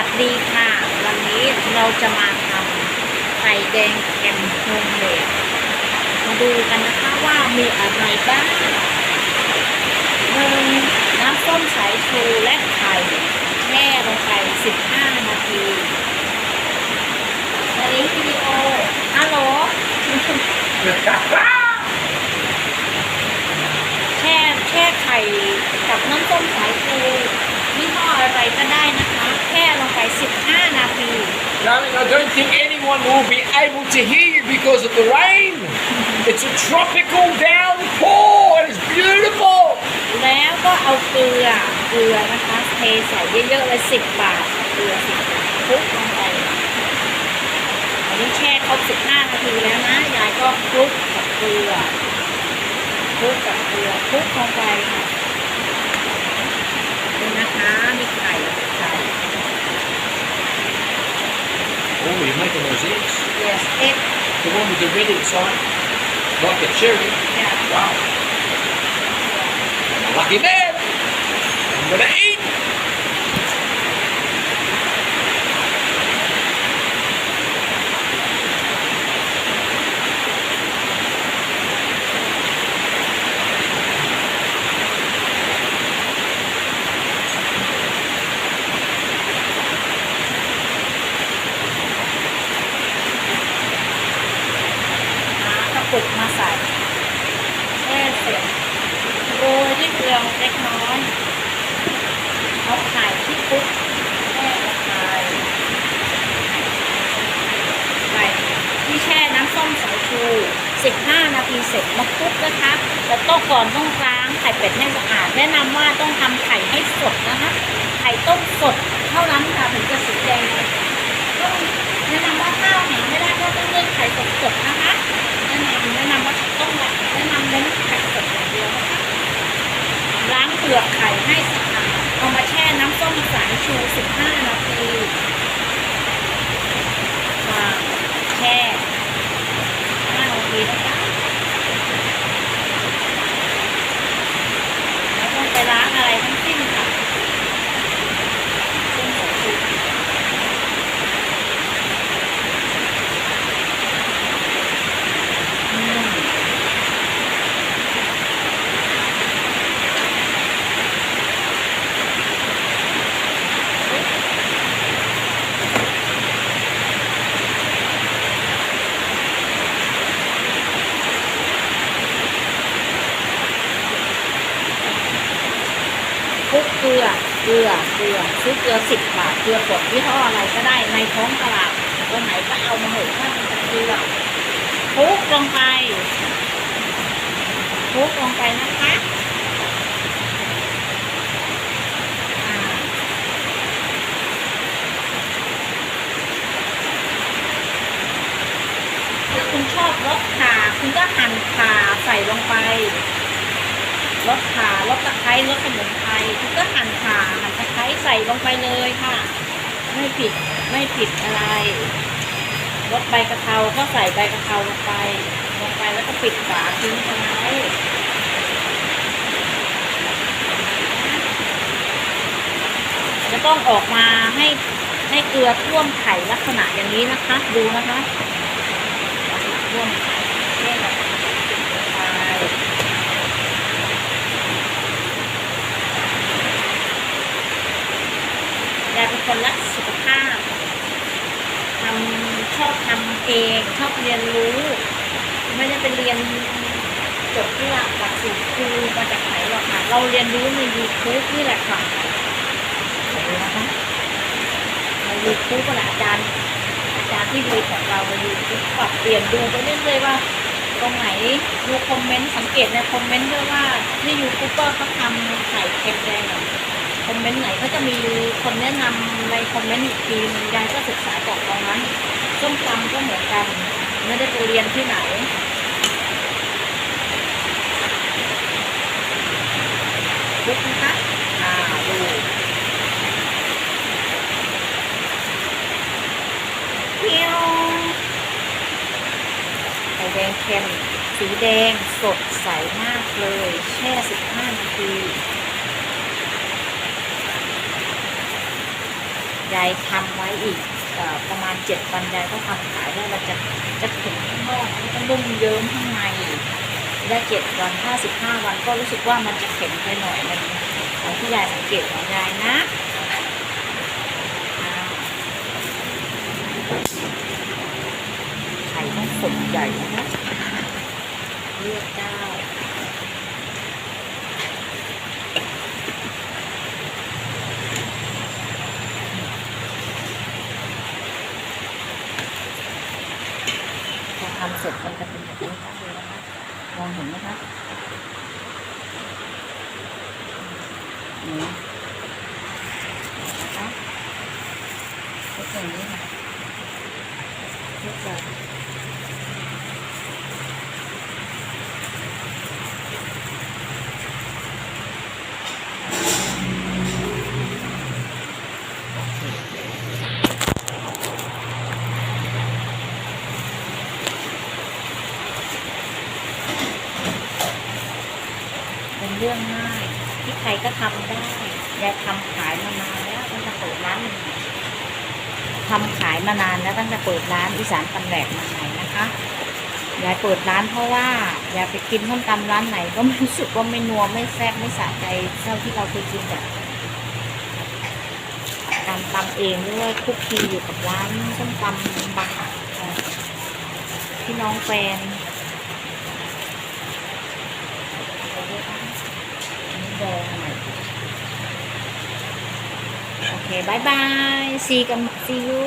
วัสดีค่ะ วันนี้เราจะมาทำไข่แดงแกมโฮมเมดมาดูกันนะคะว่ามีอะไรบ้างหนึ่งน้ำส้มสายชูและไข่แช่ลงไป 15 นาทีอันนี้วิดีโอฮัลโหลแช่แช่ไข่กับน้ำส้มสายชูยี่ห้ออะไรก็ได้นะ 15 นาที Darling, I don't think anyone will be able to hear you because of the rain. It's a tropical downpour. It's beautiful. แล้วก็เอาเกลือเกลือนะคะเทใส่เยอะๆเลยสิบบาทเกลือสิบบาทคลุกลงไปอันนี้แช่ครบสิบห้านาทีแล้วนะ ยายก็คลุกกับเกลือคลุกกับเกลือคลุกลงไปค่ะดูนะคะ มีไข่ไข่ Oh, you're making those eggs. yes egg The one with the red inside, like a cherry. yeah Wow. I'm a lucky man. I'm gonna eat. สายชู15 นาทีเสร็จมาคลุกนะคะแต่ต้องก่อนต้องล้างไข่เป็ดให้สะอาด แนะนำว่าต้องทำไข่ให้สดนะคะ ไข่ต้มสดเท่านั้นค่ะถึงจะสีแดงต้องแนะนำว่าข้าวแห้งไม่ได้ก็ต้องเลือกไข่สดๆนะคะแนะนำแนะนำว่าต้องแบบแนะนำเน้นไข่สดอย่างเดียวนะคะล้างเปลือกไข่ให้สะอาดเอามาแช่น้ำส้มสายชู 15 นาที it เกลือเกลือซื้อเกลือสิบบาทเกลือกดยี่ห้ออะไรก็ได้ในท้องตลาดตัวไหนก็เอามาเหอะถ้ามันจะเกลือคลุกลงไปคลุกลงไปนะคะถ้าคุณชอบรสขาคุณก็หั่นขาใส่ลงไป รสขารสตะไคร้รสสมุนไพรคุณก็หั่นขาหั่นตะไคร้ใส่ลงไปเลยค่ะ ไม่ผิดไม่ผิดอะไรรสใบกะเพราก็ใส่ใบกะเพราลงไปลงไปแล้วก็ปิดฝาทิ้งเอาไว้จะต้องออกมาให้ให้เกลือท่วมไข่ลักษณะอย่างนี้นะคะ ดูนะคะท่วมไข่เทแบบไป ยายเป็นคนรักสุขภาพทำชอบ ทำเองชอบเรียนรู้ ไม่ได้ไปเรียนจบที่หลักหลักสูตรครูมาจากไหนหรอกค่ะ เราเรียนรู้ในยูทูบนี่แหละค่ะเห็นไหมนะคะในยูทูบแหละอาจารย์อาจารย์ที่ดูของเราในยูทูบปรับเปลี่ยนดูไปเรื่อยๆว่า ตรงไหนดูคอมเมนต์สังเกตในคอมเมนต์ด้วยว่าที่ยูทูบเบอร์เขาทำไข่เค็มแดงอะคอมเมนต์ไหนก็จะมีคนแนะนำในคอมเมนต์อีกทีนึงยายก็ศึกษาจากตรงนั้น ส้มตำก็เหมือนกัน ไม่ได้ไปเรียนที่ไหนลุกนะคะอ่าดูเพียวไข่แดงเค็มสีแดงสดใสมากเลย แช่ 15 นาทียายทำไว้อีก ประมาณเจ็ดวันยายก็ทำขายแล้มันจะจะแข็งข้างนอกแล้วก็นุ่มเยิ้มข้างในได้เจ็ดวันห้าสิบห้าวันก็รู้สึกว่ามันจะแข็งไปหน่อยมันของที่ยายสังเกตของยายนะไข่ต้องสดใหญ่นะเลือกเจ้า พอ ทำเสร็จมันจะเป็นแบบนี้ค่ะดูนะคะมองเห็นไหมคะนี่นะคะเป็นอย่างนี้ค่ะเรียบร้อย รื่องง่ายที่ใครก็ทำได้ยายทำขายมานานแล้วตั้งแต่เปิดร้านทำขายมานานแล้วตั้งแต่เปิดร้านอีสานตำแหลกมาใหม่นะคะยายเปิดร้านเพราะว่ายายไปกินส้มตำร้านไหน ก็ไม่รู้สึกว่าไม่นัวไม่แซ่บไม่สะใจเท่าที่เราเคยกินแบบตำตำเองด้วยคุกคีอยู่กับร้านส้มตำบางพี่น้องแฟน แดงหน่อยโอ เคบายบาย see กัน see you